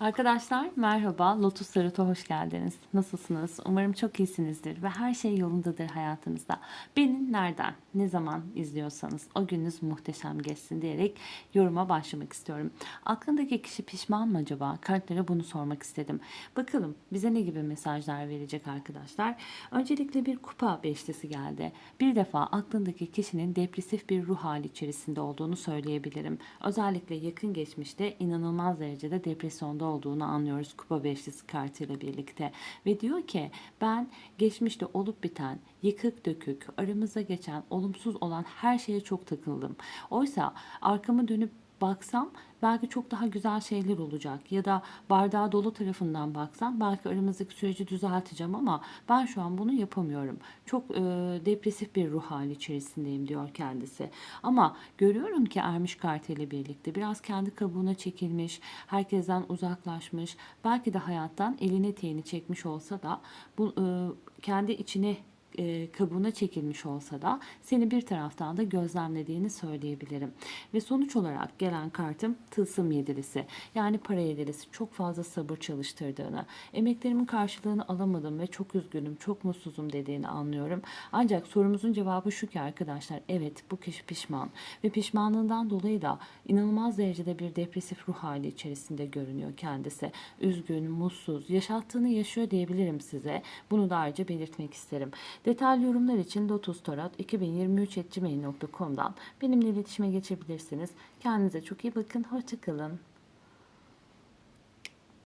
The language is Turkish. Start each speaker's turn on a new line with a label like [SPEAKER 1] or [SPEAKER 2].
[SPEAKER 1] Arkadaşlar merhaba, Lotus Tarot'a hoş geldiniz. Nasılsınız? Umarım çok iyisinizdir ve her şey yolundadır hayatınızda. Beni nereden, ne zaman izliyorsanız o gününüz muhteşem geçsin diyerek yoruma başlamak istiyorum. Aklındaki kişi pişman mı acaba? Kartlara bunu sormak istedim. Bakalım bize ne gibi mesajlar verecek arkadaşlar. Öncelikle bir kupa beşlisi geldi. Bir defa aklındaki kişinin depresif bir ruh hali içerisinde olduğunu söyleyebilirim. Özellikle yakın geçmişte inanılmaz derecede depresyonda olduğunu anlıyoruz kupa beşlisi kartıyla birlikte. Ve diyor ki ben geçmişte olup biten yıkık dökük aramıza geçen olumsuz olan her şeye çok takıldım. Oysa arkamı dönüp baksam belki çok daha güzel şeyler olacak ya da bardağı dolu tarafından baksam belki aramızdaki süreci düzelteceğim ama ben şu an bunu yapamıyorum. Çok e, depresif bir ruh hali içerisindeyim diyor kendisi. Ama görüyorum ki Ermiş Kartı ile birlikte biraz kendi kabuğuna çekilmiş, herkesten uzaklaşmış, belki de hayattan elini teğeni çekmiş olsa da bu e, kendi içine e, kabuğuna çekilmiş olsa da seni bir taraftan da gözlemlediğini söyleyebilirim. Ve sonuç olarak gelen kartım tılsım yedilisi. Yani para yedilisi çok fazla sabır çalıştırdığını, emeklerimin karşılığını alamadım ve çok üzgünüm, çok mutsuzum dediğini anlıyorum. Ancak sorumuzun cevabı şu ki arkadaşlar evet bu kişi pişman ve pişmanlığından dolayı da inanılmaz derecede bir depresif ruh hali içerisinde görünüyor kendisi. Üzgün, mutsuz, yaşattığını yaşıyor diyebilirim size. Bunu da ayrıca belirtmek isterim. Detaylı yorumlar için Lotus Tarot 2023.gmail.com'dan benimle iletişime geçebilirsiniz. Kendinize çok iyi bakın. Hoşçakalın.